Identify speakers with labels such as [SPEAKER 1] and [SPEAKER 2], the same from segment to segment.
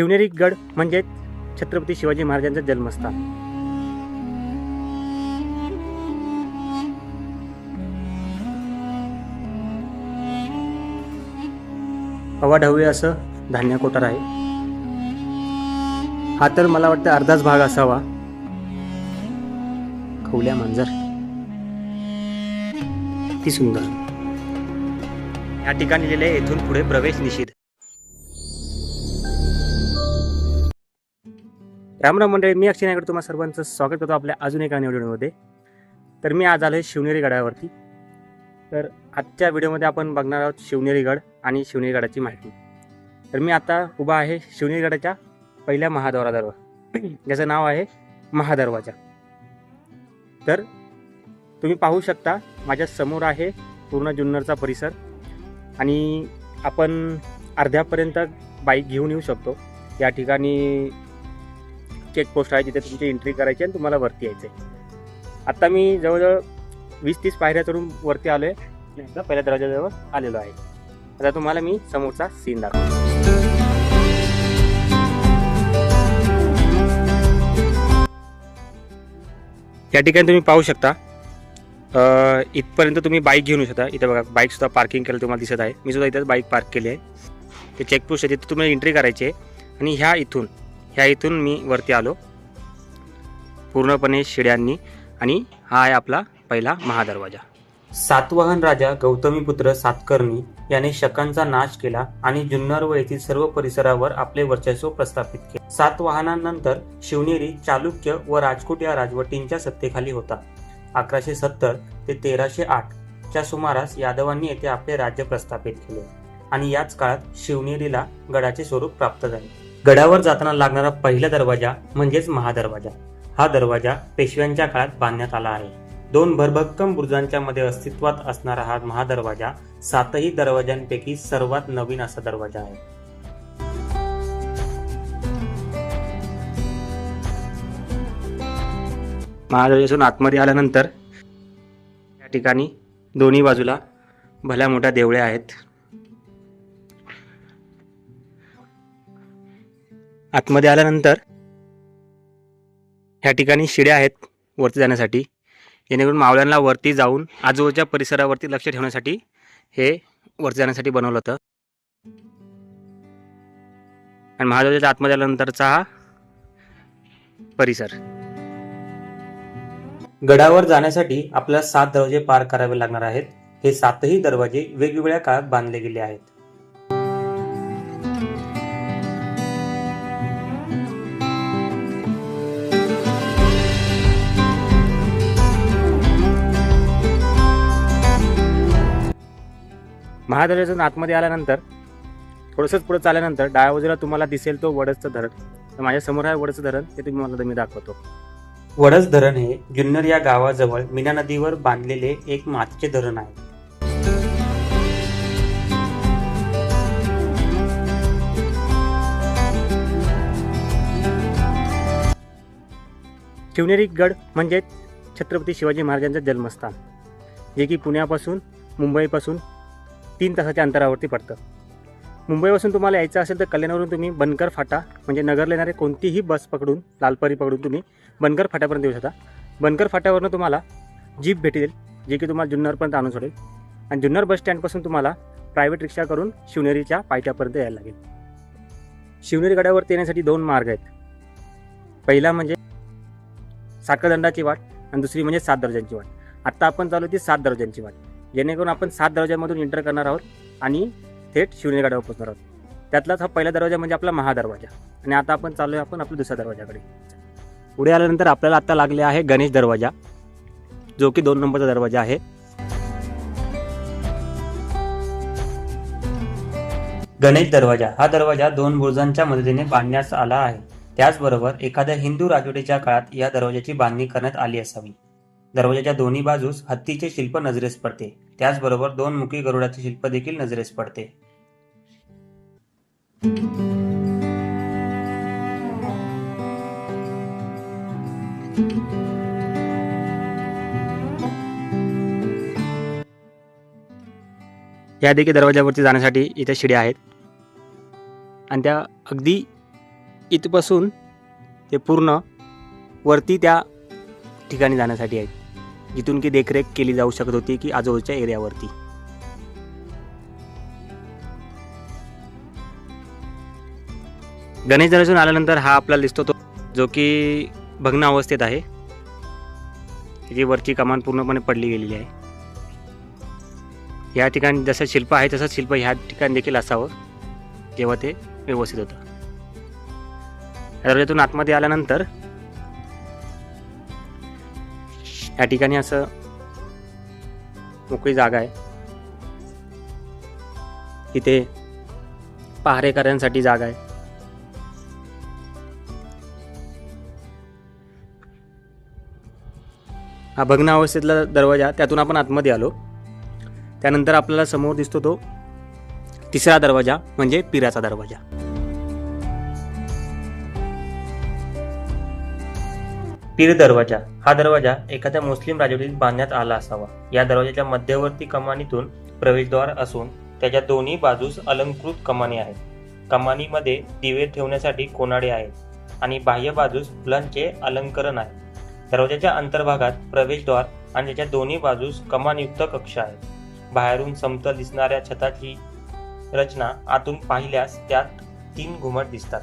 [SPEAKER 1] शिवनेरी गड म्हणजे छत्रपती शिवाजी महाराजांचं जन्मस्थान. अवाढव्य असं धान्य कोठार आहे. हा तर मला वाटतं अर्धाच भाग असावा. खवल्या मांजर. ती सुंदर. या ठिकाणी लिहिले येथून पुढे प्रवेश निषेध. रामराम मंडळी मी अक्षय नायगड तुम्हाला सर्वांचं स्वागत करतो आपल्या अजून एका व्हिडिओमध्ये. तर मी आज आलो आहे शिवनेरी गडावरती. तर आजच्या व्हिडिओमध्ये आपण बघणार आहोत शिवनेरी गड आणि शिवनेरी गडाची माहिती. तर मी आता उभा आहे शिवनेरी गडाच्या पहिल्या महाद्वारावर ज्याचं नाव आहे महादरवाजा. तर तुम्ही पाहू शकता माझ्यासमोर आहे पूर्ण जुन्नरचा परिसर आणि आपण अर्ध्यापर्यंत बाईक घेऊन येऊ शकतो. या ठिकाणी चेकपोस्ट आहे जिथे तुमची एंट्री करायची आणि तुम्हाला वरती यायचं आहे आत्ता मी जवळजवळ वीस तीस पायऱ्या चढून वरती आलो आहे पहिल्या दरवाजाजवळ आलेलो आहे. आता तुम्हाला मी समोरचा सीन दाखवतो. या ठिकाणी तुम्ही पाहू शकता इथपर्यंत तुम्ही बाईक घेऊन येऊ शकता. इथं बघा बाईकसुद्धा पार्किंग केलं तुम्हाला दिसत आहे. मी सुद्धा इथं बाईक पार्क केली आहे. ते चेकपोस्ट आहे तिथे तुम्हाला एंट्री करायची आहे. आणि ह्या इथून ह्या इथून मी वरती आलो. पूर्णपणे शिड्यांनी आणि हा आहे आपला पहिला महादरवाजा. सातवाहन राजा गौतमीपुत्र सातकर्णी याने शकांचा नाश केला आणि जुन्नर व येथील सर्व परिसरावर आपले वर्चस्व प्रस्थापित केले. सातवाहनानंतर शिवनेरी चालुक्य व राजकोट या राजवटींच्या सत्तेखाली होता. अकराशे सत्तर ते तेराशे आठ च्या सुमारास यादवांनी येथे आपले राज्य प्रस्थापित केले आणि याच काळात शिवनेरीला गडाचे स्वरूप प्राप्त झाले. गडावर जाताना लागणारा पहिला दरवाजा म्हणजेच महादरवाजा. हा दरवाजा पेशव्यांच्या काळात बांधण्यात आला आहे. दोन भरभक्कम बुर्जांच्या मध्ये अस्तित्वात असणारा हा महादरवाजा सातही दरवाजांपैकी सर्वात नवीन असा दरवाजा आहे. महादरवाजातून आतमध्ये आल्यानंतर या ठिकाणी दोन्ही बाजूला भल्या मोठ्या देवळ्या आहेत. आतमध्ये आल्यानंतर ह्या ठिकाणी शिड्या आहेत वरती जाण्यासाठी. जेणेकरून मावळ्यांना वरती जाऊन आजूबाजूच्या परिसरावरती लक्ष ठेवण्यासाठी हे वरती जाण्यासाठी बनवलं होतं. आणि महादेवाच्या आतमध्ये आल्यानंतरचा हा परिसर. गडावर जाण्यासाठी आपल्याला सात दरवाजे पार करावे लागणार आहेत. हे सातही दरवाजे वेगवेगळ्या काळात बांधले गेले आहेत. महादरवाजातून आतमध्ये आल्यानंतर थोडंसंच पुढे चालल्यानंतर डाव्या बाजूला तुम्हाला दिसेल तो वडसचं धरण. तर माझ्यासमोर आहे वडचं धरण ते तुम्ही मला मी दाखवतो. वडस धरण हे जुन्नर या गावाजवळ मीना नदीवर बांधलेले एक मातीचे धरण आहे. शिवनेरी गड म्हणजे छत्रपती शिवाजी महाराजांचं जन्मस्थान जे की पुण्यापासून मुंबईपासून तीन तासाच्या अंतरावरती पडतं. मुंबईपासून तुम्हाला यायचं असेल तर कल्याणवरून तुम्ही बनकर फाटा म्हणजे नगरला येणारे कोणतीही बस पकडून लालपरी पकडून तुम्ही बनकर फाट्यापर्यंत येऊ शकता. बनकर फाट्यावरनं तुम्हाला जीप भेटेल जे की तुम्हाला जुन्नरपर्यंत आणून सोडेल. आणि जुन्नर बस स्टँडपासून तुम्हाला प्रायव्हेट रिक्षा करून शिवनेरीच्या पायथ्यापर्यंत यायला लागेल. शिवनेरी गडावरती येण्यासाठी दोन मार्ग आहेत. पहिला म्हणजे साखरदंडाची वाट आणि दुसरी म्हणजे सात दर्जांची वाट. आत्ता आपण चालू ती सात दर्जांची वाट. जेणेकरून आपण सात दरवाज्यामधून एंटर करणार आहोत आणि थेट शिवनेरी गडावर पोहोचणार आहोत. त्यातलाच हा पहिला दरवाजा म्हणजे आपला महादरवाजा. आणि आता आपण चालू आहे आपण आपल्या दुसऱ्या दरवाजाकडे. पुढे आल्यानंतर आपल्याला आता लागले आहे गणेश दरवाजा जो की दोन नंबरचा दरवाजा आहे. गणेश दरवाजा हा दरवाजा दोन बुरुजांच्या मदतीने बांधण्यात आला आहे. त्याचबरोबर एखाद्या हिंदू राजवटीच्या काळात या दरवाजाची बांधणी करण्यात आली असावी. दरवाजाच्या दोन्ही बाजूस हत्तीचे शिल्प नजरेस पडते. त्याचबरोबर दोन मुखी गरुडाचे शिल्प देखील नजरेस पडते. या देखील दरवाजावरती जाण्यासाठी इथे शिड्या आहेत. आणि त्या अगदी इथपासून ते पूर्ण वरती त्या ठिकाणी जाण्यासाठी आहेत. जिथून की देखरेख केली जाऊ शकत होती की आजूबाजूच्या एरियावरती. गणेश दर्शन आल्यानंतर हा आपल्याला दिसतो तो जो की भग्न अवस्थेत आहे. त्याची वरची कमान पूर्णपणे पडली गेलेली आहे. या ठिकाणी जसं शिल्प आहे तसंच शिल्प ह्या ठिकाणी देखील असावं जेव्हा ते व्यवस्थित होतं. या आतमध्ये आल्यानंतर या ठिकाणी असं मोकळी जागा आहे. इथे पहारेकऱ्यांसाठी जागा आहे. हा भग्न अवस्थेतला दरवाजा त्यातून आपण आतमध्ये आलो. त्यानंतर आपल्याला समोर दिसतो तो तिसरा दरवाजा म्हणजे पिराचा दरवाजा. पीर दरवाजा हा दरवाजा एखाद्या मुस्लिम राजवटीत बांधण्यात आला असावा. या दरवाजाच्या मध्यवर्ती कमानीतून प्रवेशद्वार असून त्याच्या दोन्ही बाजूस अलंकृत कमानी आहेत कमानीमध्ये दिवे ठेवण्यासाठी कोनाडे आहेत आणि बाह्य बाजूस फुलांचे अलंकरण आहे. दरवाजाच्या अंतर्भागात प्रवेशद्वार आणि त्याच्या दोन्ही बाजूस कमानयुक्त कक्ष आहे. बाहेरून समतल दिसणाऱ्या छताची रचना आतून पाहिल्यास त्यात तीन घुमट दिसतात.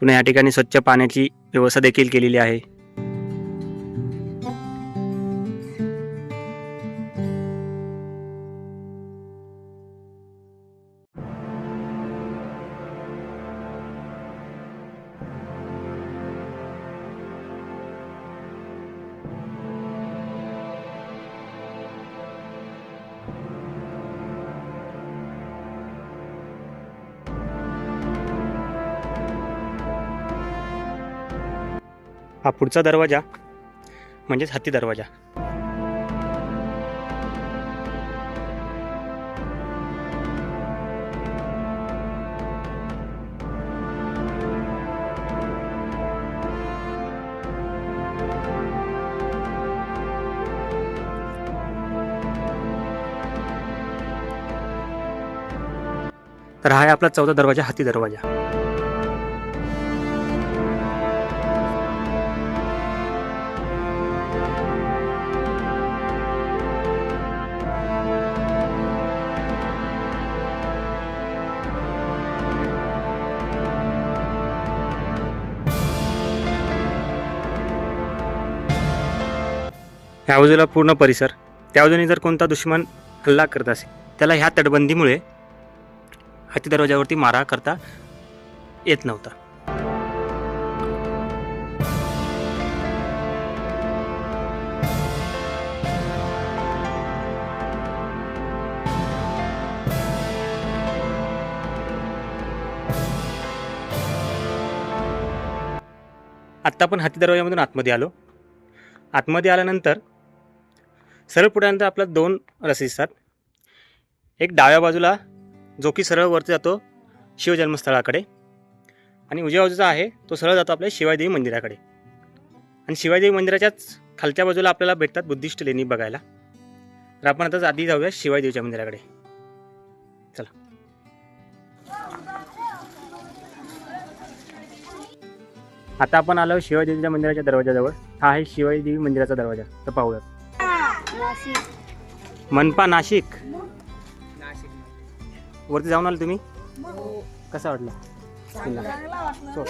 [SPEAKER 1] पुन्हा या ठिकाणी स्वच्छ पाण्याची व्यवस्था देखील केलेली आहे. हा पुढचा दरवाजा म्हणजेच हत्ती दरवाजा. तर हा आहे आपला चौथा दरवाजा हाती दरवाजा. ह्या बाजूला पूर्ण परिसर त्या बाजूने जर कोणता दुश्मन हल्ला करत असेल त्याला ह्या तटबंदीमुळे हाती दरवाजावरती मारा करता येत नव्हता. आत्ता आपण हाती दरवाजामधून आतमध्ये आलो. आतमध्ये आल्यानंतर सरळ पुढे आल्यानंतर आपल्या दोन रस्ते दिसतात. एक डाव्या बाजूला जो की सरळ वरती जातो शिवजन्मस्थळाकडे आणि उजव्या बाजूचा आहे तो सरळ जातो आपल्या शिवाजीदेवी मंदिराकडे. आणि शिवाजीदेवी मंदिराच्याच खालच्या बाजूला आपल्याला भेटतात बुद्धिस्ट लेणी बघायला. तर आपण आता आधी जाऊया शिवाजीदेवीच्या मंदिराकडे. चला. आता आपण आलो शिवायदेवीच्या मंदिराच्या दरवाजाजवळ. हा आहे शिवाजीदेवी मंदिराचा दरवाजा. तर पाहूयात. मनपा नाशिक. वरती जाऊन आले तुम्ही? कसा वाटला? किल्ला सो.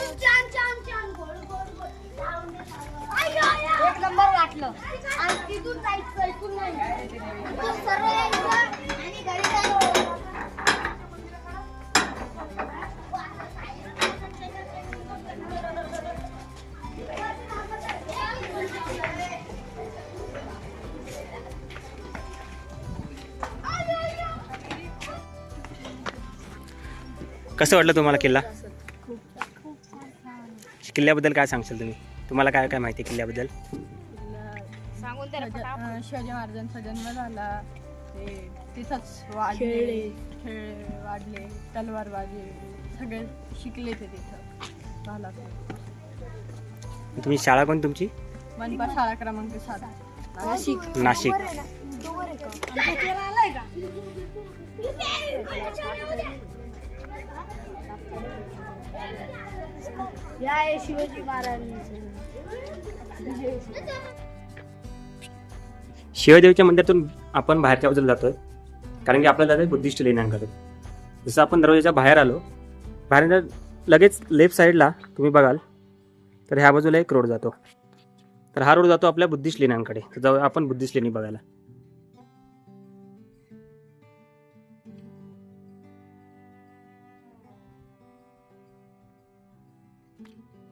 [SPEAKER 2] एक नंबर वाटलं. आणि तिथून जायचं इथून नाही. इथून सरळ यायचं आणि घरी जायचं.
[SPEAKER 1] कसं वाटलं तुम्हाला किल्ला? किल्ल्याबद्दल काय सांगशाल तुम्ही? तुम्हाला काय काय माहिती आहे किल्ल्याबद्दल?
[SPEAKER 3] शिवाजी महाराजांचा जन्म झाला. ते तिथंच वाढले खेळ सगळे शिकले ते तिथं. झाला
[SPEAKER 1] तुम्ही शाळा कोण तुमची?
[SPEAKER 3] मनपा शाळा क्रमांक सात. नाशिक.
[SPEAKER 1] नाशिक.
[SPEAKER 2] तो जय शिवाजी महाराज.
[SPEAKER 1] शिवदेवीच्या मंदिरातून आपण बाहेरच्या बाजूला जातोय. कारण की आपल्याला जायचं बुद्धिस्ट लेण्यांकडे. जसं आपण दरवाजाच्या बाहेर आलो बाहेर लगेच लेफ्ट साईडला तुम्ही बघाल तर ह्या बाजूला एक रोड जातो. तर हा रोड जातो आपल्या बुद्धिस्ट लेण्यांकडे. तर जाऊ आपण बुद्धिस्ट लेणी बघायला.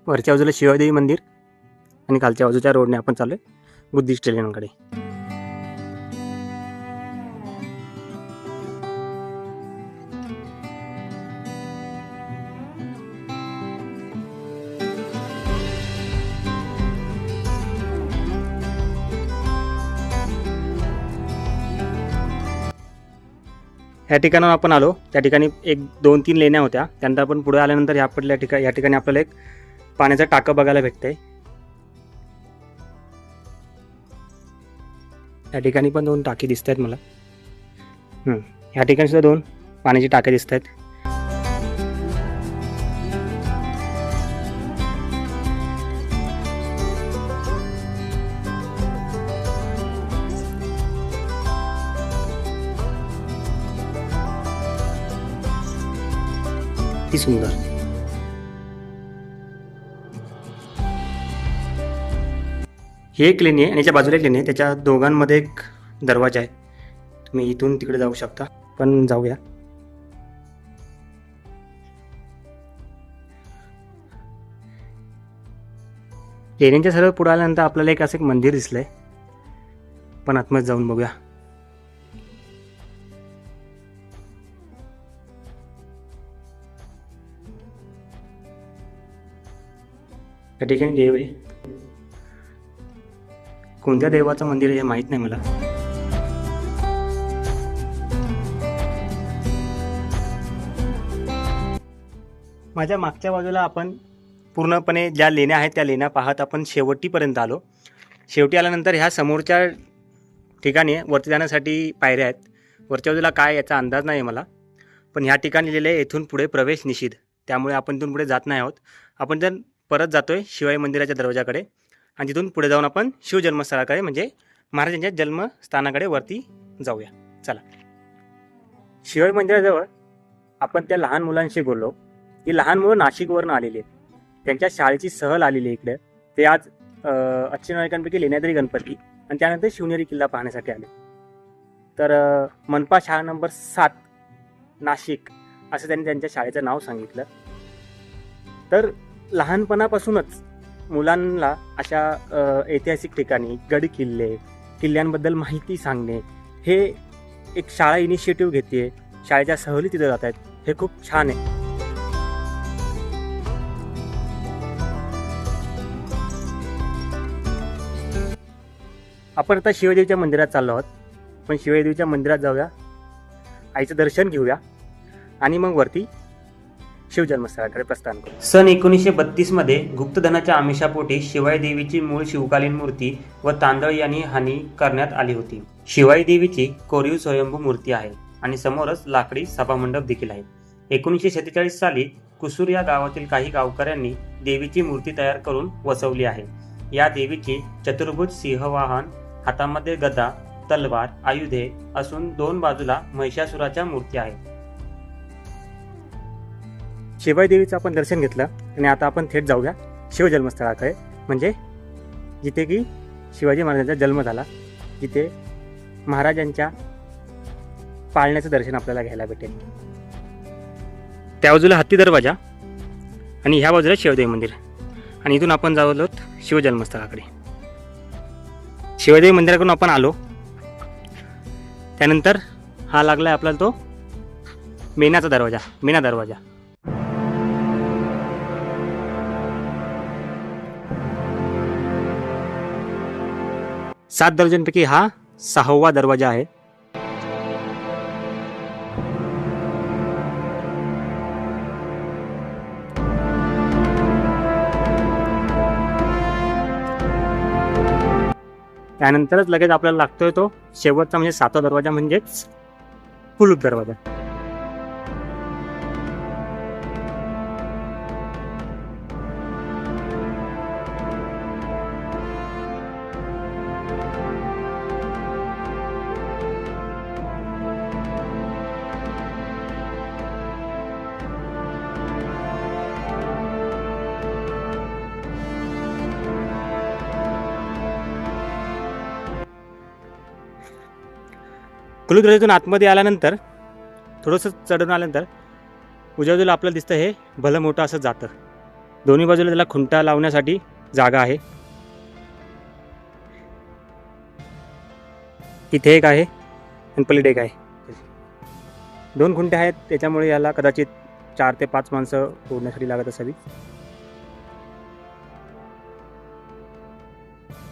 [SPEAKER 1] वरच्या बाजूला शिवादेवी मंदिर आणि खालच्या बाजूच्या रोडने आपण चाललोय बुद्धिस्ट लेण्यांकडे ह्या ठिकाणावर आपण आलो. त्या ठिकाणी एक दोन तीन लेण्या होत्या. त्यानंतर आपण पुढे आल्यानंतर ह्या आपल्या ठिकाणी या ठिकाणी आपल्याला एक पाण्याचं टाकं बघायला भेटतंय. या ठिकाणी पण दोन टाकी दिसत आहेत मला ह्या ठिकाणी सुद्धा दोन पाण्याची टाके दिसत आहेत ती सुंदर. ही एक लेणी आहे आणि याच्या बाजूला एक लेणी आहे. त्याच्या दोघांमध्ये एक दरवाजा आहे. तुम्ही इथून तिकडे जाऊ शकता. पण जाऊया. लेण्यांच्या सर्व पुढे आल्यानंतर आपल्याला एक असं एक मंदिर दिसलंय. पण आतमध्ये जाऊन बघूया. त्या ठिकाणी देव आहे. कोणत्या देवाचं मंदिर आहे हे माहीत नाही मला. माझ्या मागच्या बाजूला आपण पूर्णपणे ज्या लेण्या आहेत त्या लेण्या पाहत आपण शेवटीपर्यंत आलो. शेवटी आल्यानंतर ह्या समोरच्या ठिकाणी वरती जाण्यासाठी पायऱ्या आहेत. वरच्या बाजूला काय याचा अंदाज नाही आहे मला. पण ह्या ठिकाणी लिहिलं आहे येथून पुढे प्रवेश निषिद्ध. त्यामुळे आपण इथून पुढे जात नाही आहोत. आपण जर परत जातो आहे शिवाई मंदिराच्या दरवाजाकडे आणि तिथून पुढे जाऊन आपण शिवजन्मस्थळाकडे म्हणजे महाराजांच्या जन्मस्थानाकडे वरती जाऊया. चला. शिवाय मंदिराजवळ आपण त्या लहान मुलांशी बोललो. ही लहान मुलं नाशिकवरून आलेली आहेत. त्यांच्या शाळेची सहल आलेली आहे इकडे. ते आज अं, लेण्याद्री गणपती आणि त्यानंतर शिवनेरी किल्ला पाहण्यासाठी आले. तर मनपा शाळा नंबर सात नाशिक असं त्यांनी त्यांच्या शाळेचं नाव सांगितलं. तर लहानपणापासूनच मुलांना अशा ऐतिहासिक ठिकाणी गड किल्ले किल्ल्यांबद्दल माहिती सांगणे हे एक शाळा इनिशिएटिव्ह घेते शाळेच्या सहली तिथे जात आहेत हे खूप छान आहे. आपण आता शिवदेवीच्या मंदिरात चाललो आहोत. पण शिवदेवीच्या मंदिरात जाऊया. आईचं दर्शन घेऊया. आणि मग वरती शिवजन्मस्थळाकडे प्रस्थान करू. सन एकोणीसशे बत्तीसमध्ये गुप्तधनाच्या आमिषापोटी शिवाई देवीची मूळ शिवकालीन मूर्ती व तांदळ यांनी हानी करण्यात आली होती. शिवाई देवीची कोरीव स्वयंभू मूर्ती आहे आणि समोरच लाकडी सभामंडप देखील आहे. एकोणीसशे सत्तेचाळीस साली कुसूर या गावातील काही गावकऱ्यांनी देवीची मूर्ती तयार करून वसवली आहे. या देवीची चतुर्भुज सिंहवाहन हातामध्ये गदा तलवार आयुधे असून दोन बाजूला महिषासुराच्या मूर्ती आहेत. शिवाई देवीचं आपण दर्शन घेतलं आणि आता आपण थेट जाऊया शिवजन्मस्थळाकडे. म्हणजे जिथे की शिवाजी महाराजांचा जन्म झाला जिथे महाराजांच्या पाळण्याचं दर्शन आपल्याला घ्यायला भेटेल. त्या बाजूला हत्ती दरवाजा आणि ह्या बाजूला शिवदेवी मंदिर. आणि इथून आपण जाऊ आलो शिवजन्मस्थळाकडे. शिवदेवी मंदिराकडून आपण आलो. त्यानंतर हा लागला आपल्याला तो मेनाचा दरवाजा मेना दरवाजा. सात दर्जांपैकी हा सहावा दरवाजा आहे. त्यानंतरच लगेच आपल्याला लागतोय तो शेवटचा म्हणजे सातवा दरवाजा म्हणजेच कुलूप दरवाजा. कुलुद्रातून आतमध्ये आल्यानंतर थोडंसं चढून आल्यानंतर उजव्या बाजूला आपल्याला दिसतं हे भलं मोठं असं जातं. दोन्ही बाजूला त्याला खुंटा लावण्यासाठी जागा आहे. इथे एक आहे आणि पलीकडे एक आहे. दोन खुंट्या आहेत त्याच्यामुळे याला कदाचित चार ते पाच माणसं ओढण्यासाठी लागत असावी.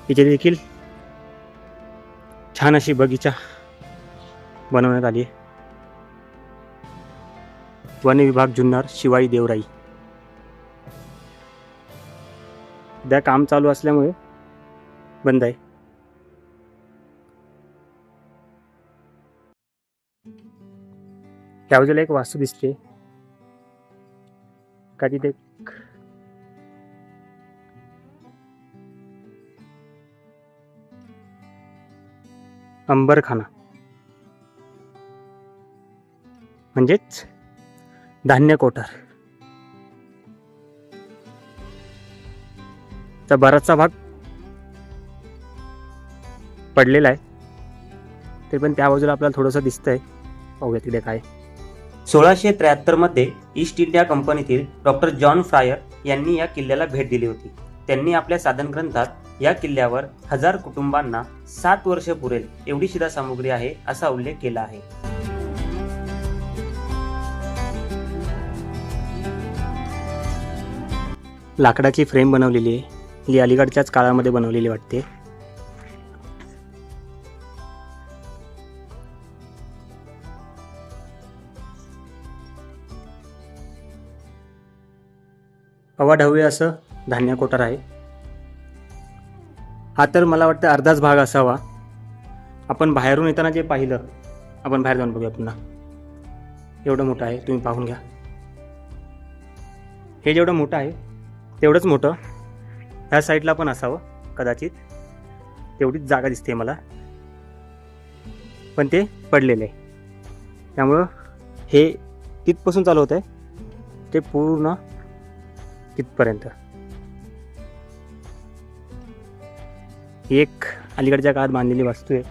[SPEAKER 1] इथे देखील छान अशी बगीचा बनवण्यात आली वन विभाग जुन्नर शिवाई देवराई. सध्या काम चालू असल्यामुळे बंद आहे. त्या बाजूला एक वास्तू दिसते. का तिथे एक अंबरखाना. म्हणजेच धान्य कोठार. तर बराचसा भाग पडलेला आहे. ते पण त्या बाजूला आपल्याला थोडंसं दिसतंय. पाहूया तिथे काय सोळाशे त्र्याहत्तरमध्ये ईस्ट इंडिया कंपनीतील डॉक्टर जॉन फ्रायर यांनी या किल्ल्याला भेट दिली होती. त्यांनी आपल्या साधन ग्रंथात या किल्ल्यावर हजार कुटुंबांना सात वर्ष पुरेल एवढी शिधा सामुग्री आहे असा उल्लेख केला आहे. लाकडाची फ्रेम बनवलेली आहे. ही अलीकडच्याच काळामध्ये बनवलेली वाटते. अवाढव्य असं धान्य कोठार आहे. हा तर मला वाटतं अर्धाच भाग असावा. आपण बाहेरून येताना जे पाहिलं आपण बाहेर जाऊन बघूया पुन्हा. एवढं मोठं आहे तुम्ही पाहून घ्या. हे जेवढं मोठं आहे तेवढंच मोठं. ह्या साईडला पण असावं कदाचित. तेवढीच जागा दिसते मला. पण ते पडलेलं. आहे त्यामुळं हे तिथपासून चालू होतं आहे ते पूर्ण तिथपर्यंत. ही एक अलीकडच्या काळात बांधलेली वास्तू आहे.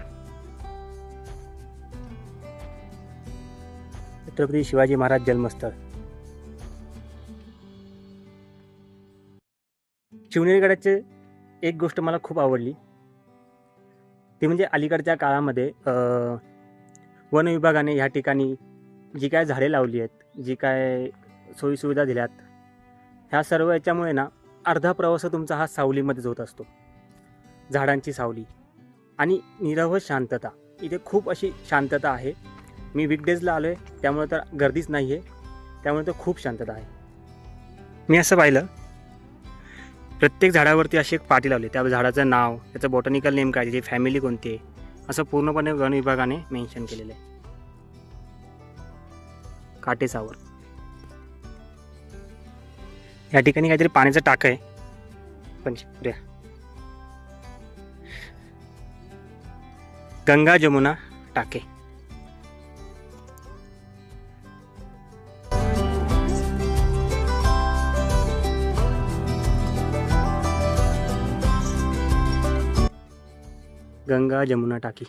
[SPEAKER 1] छत्रपती शिवाजी महाराज जन्मस्थळ. शिवनेरीगडाचे एक गोष्ट मला खूप आवडली. ती म्हणजे अलीकडच्या काळामध्ये वन विभागाने ह्या ठिकाणी जी काय झाडे लावली आहेत जी काय सोयीसुविधा दिल्यात ह्या सर्व याच्यामुळे ना अर्धा प्रवास तुमचा हा सावलीमध्येच होत असतो. झाडांची सावली आणि निरव शांतता. इथे खूप अशी शांतता आहे. मी विकडेजला आलो आहे त्यामुळे तर गर्दीच नाही आहे त्यामुळे तर खूप शांतता आहे. मी असं पाहिलं प्रत्येक झाडावरती अशी एक पाटी लावली. त्या झाडाचं नाव त्याचं बॉटनिकल नेम काय त्याची फॅमिली कोणती आहे असं पूर्णपणे वन विभागाने मेन्शन केलेलं आहे. काटेसावर या ठिकाणी काहीतरी पाण्याचं टाक आहे. पण गंगा जमुना टाके. गंगा जमुना टाकी.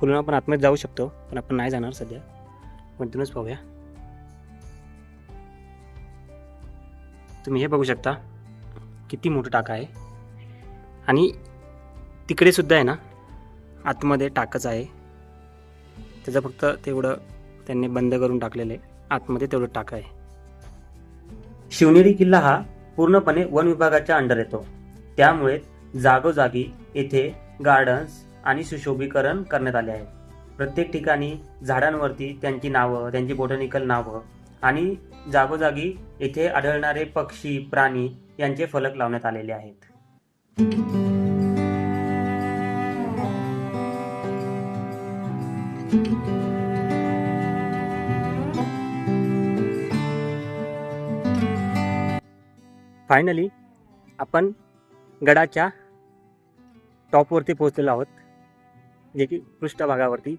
[SPEAKER 1] फुलून आपण आतमध्ये जाऊ शकतो पण आपण नाही जाणार सध्या. कंटिन्यूच पाहूया. तुम्ही हे बघू शकता किती मोठं टाका आहे. आणि तिकडे सुद्धा आहे ना आतमध्ये टाकच आहे. त्याचं फक्त तेवढं त्यांनी बंद करून टाकलेलं आहे. आतमध्ये तेवढं टाका आहे. शिवनेरी किल्ला हा पूर्णपणे वन विभागाच्या अंडर येतो. त्यामुळे जागोजागी येथे गार्डन्स आणि सुशोभीकरण करण्यात आले आहे. प्रत्येक ठिकाणी झाडांवरती त्यांची नावं त्यांची बोटॅनिकल नावं आणि जागोजागी येथे आढळणारे पक्षी प्राणी यांचे फलक लावण्यात आलेले आहेत. फायनली आपण गडाच्या टॉपवरती पोहोचलेलो आहोत. जे की पृष्ठभागावरती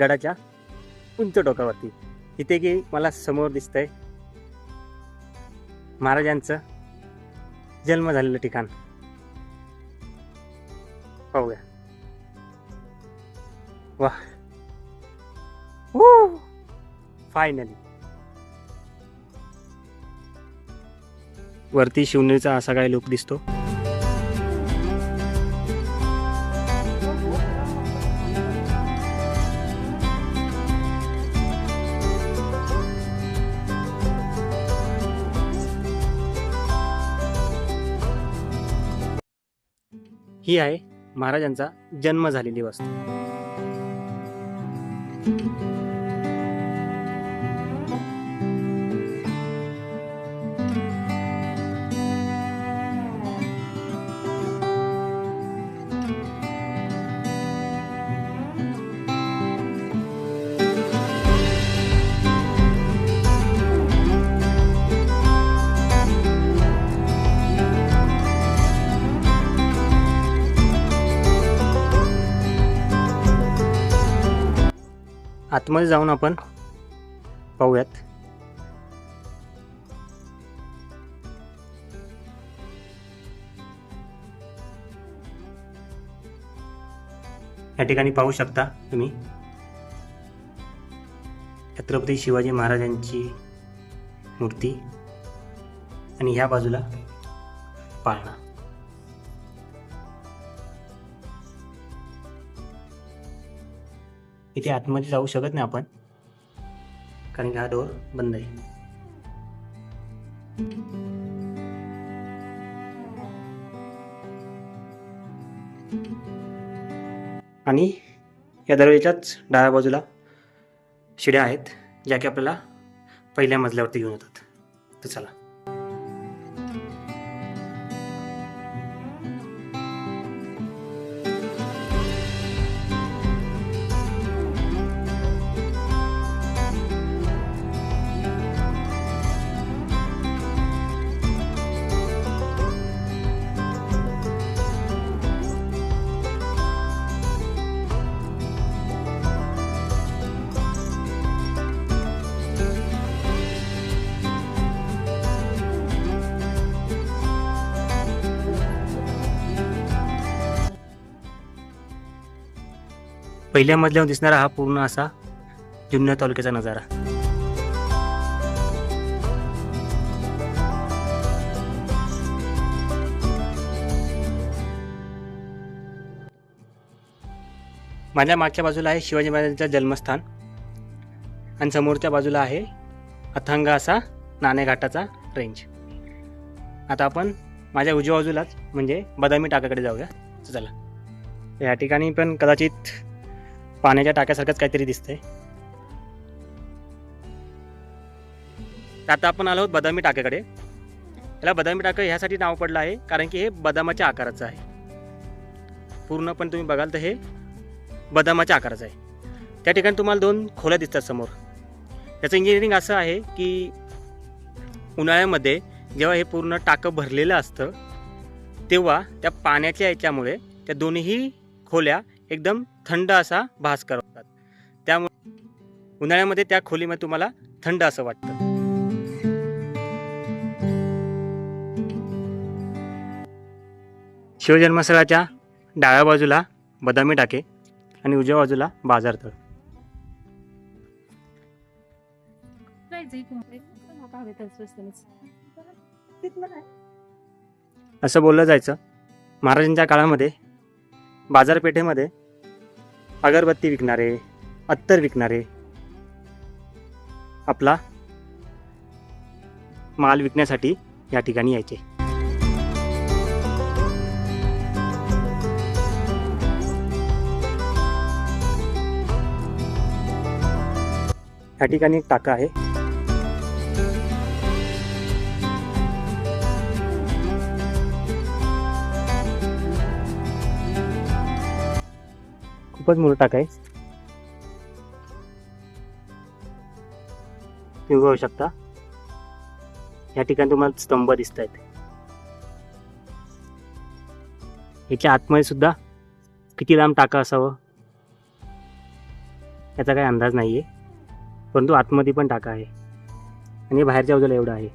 [SPEAKER 1] गडाच्या उंच टोकावरती. इथे की मला समोर दिसतंय महाराजांचं जन्म झालेलं ठिकाण. पाहूया. वा फायनली वरती शिवनेरीचा असा काय लुक दिसतो. ही आहे महाराजांचा जन्म झालेली वस्तू. आतमध्ये जाऊन आपण पाहूयात. या ठिकाणी पाहू शकता तुम्ही. छत्रपती शिवाजी महाराजांची मूर्ती आणि ह्या बाजूला पाळणा. इथे आतमध्ये जाऊ शकत नाही आपण. कारण की हा डोर बंद आहे. आणि या दरवाजाच्याच डाव्या बाजूला शिड्या आहेत ज्या की आपल्याला पहिल्या मजल्यावरती घेऊन येतात. तर चला. पहिल्या मजल्यावर दिसणारा हा पूर्ण असा जुन्नर तालुक्याचा नजारा. माझ्या मागच्या बाजूला आहे शिवाजी महाराजांचं जन्मस्थान. आणि समोरच्या बाजूला आहे अथांग असा नाणेघाटाचा रेंज आता आपण माझ्या उजव्या बाजूलाच म्हणजे बदामी टाकाकडे जाऊया. चला. या ठिकाणी पण कदाचित पाण्याच्या टाक्यासारखंच काहीतरी दिसतंय. आता आपण आलो आहोत बदामी टाक्याकडे. याला बदामी टाकं ह्यासाठी नाव पडलं आहे कारण की हे बदामाच्या आकाराचं आहे. पूर्ण पण तुम्ही बघाल तर हे बदामाच्या आकाराचं आहे. त्या ठिकाणी तुम्हाला दोन खोल्या दिसतात समोर. त्याचं इंजिनिअरिंग असं आहे की उन्हाळ्यामध्ये जेव्हा हे पूर्ण टाकं भरलेलं असतं तेव्हा त्या पाण्याच्या याच्यामुळे त्या दोन्ही खोल्या एकदम थंड असा भास करतात. त्यामुळे उन्हाळ्यामध्ये त्या खोलीमध्ये तुम्हाला थंड असं वाटतं. शिवजन्मस्थळाच्या डाव्या बाजूला बदामी टाके आणि उजव्या बाजूला बाजारतळ असं बोललं जायचं. महाराजांच्या काळामध्ये बाजारपेठेमध्ये अगरबत्ती विकणारे अत्तर विकणारे आपला माल विकण्यासाठी या ठिकाणी यायचे. या ठिकाणी एक टाका आहे. एकच मुलं टाका आहे. तुम्ही बघू शकता. या ठिकाणी तुम्हाला स्तंभ दिसत आहेत. याच्या आतमध्ये सुद्धा किती लांब टाका असावं? याचा काही अंदाज नाही आहे परंतु आतमध्ये पण टाका आहे. आणि बाहेरच्या बाजूला एवढं आहे.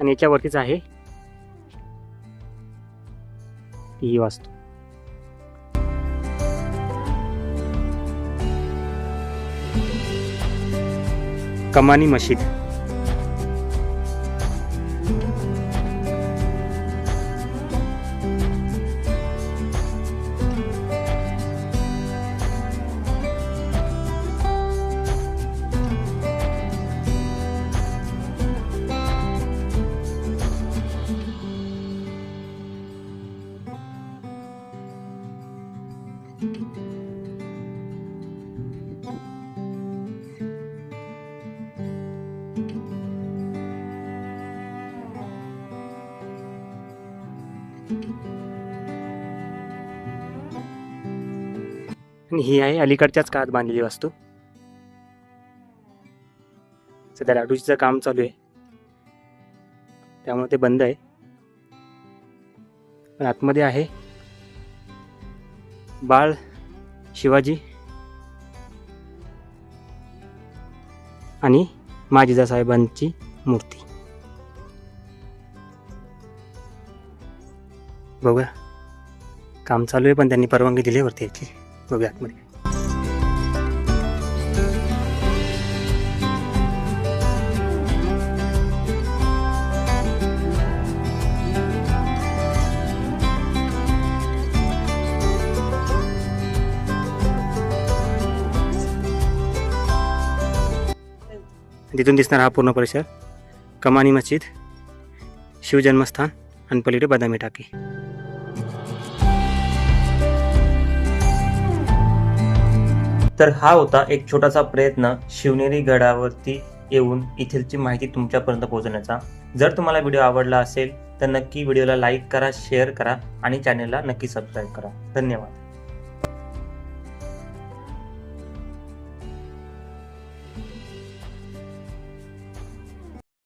[SPEAKER 1] आणि याच्यावरतीच आहे. ही वाचतो कमानी मशीद आणि ही आहे अलीकडच्याच काळात बांधलेली वास्तू. सध्या डाडूजीचं काम चालू आहे. त्यामुळे ते बंद आहे. पण आतमध्ये आहे. बाळ शिवाजी आणि माजिदा साहेबांची मूर्ती. बघूया. काम चालू आहे पण त्यांनी परवानगी दिली आहे वरती याची. बघूया आतमध्ये. तिथून दिसणार हा पूर्ण परिसर कमानी मस्जिद शिवजन्मस्थान आणि पलीकडे बदामी टाकी.
[SPEAKER 4] तर हा होता एक छोटासा प्रयत्न शिवनेरी गडावरती येऊन इथेलची माहिती तुमच्यापर्यंत पोहोचवण्याचा. जर तुम्हाला व्हिडिओ आवडला असेल तर नक्की व्हिडिओला लाईक करा शेअर करा आणि चॅनलला नक्की सबस्क्राईब करा. धन्यवाद.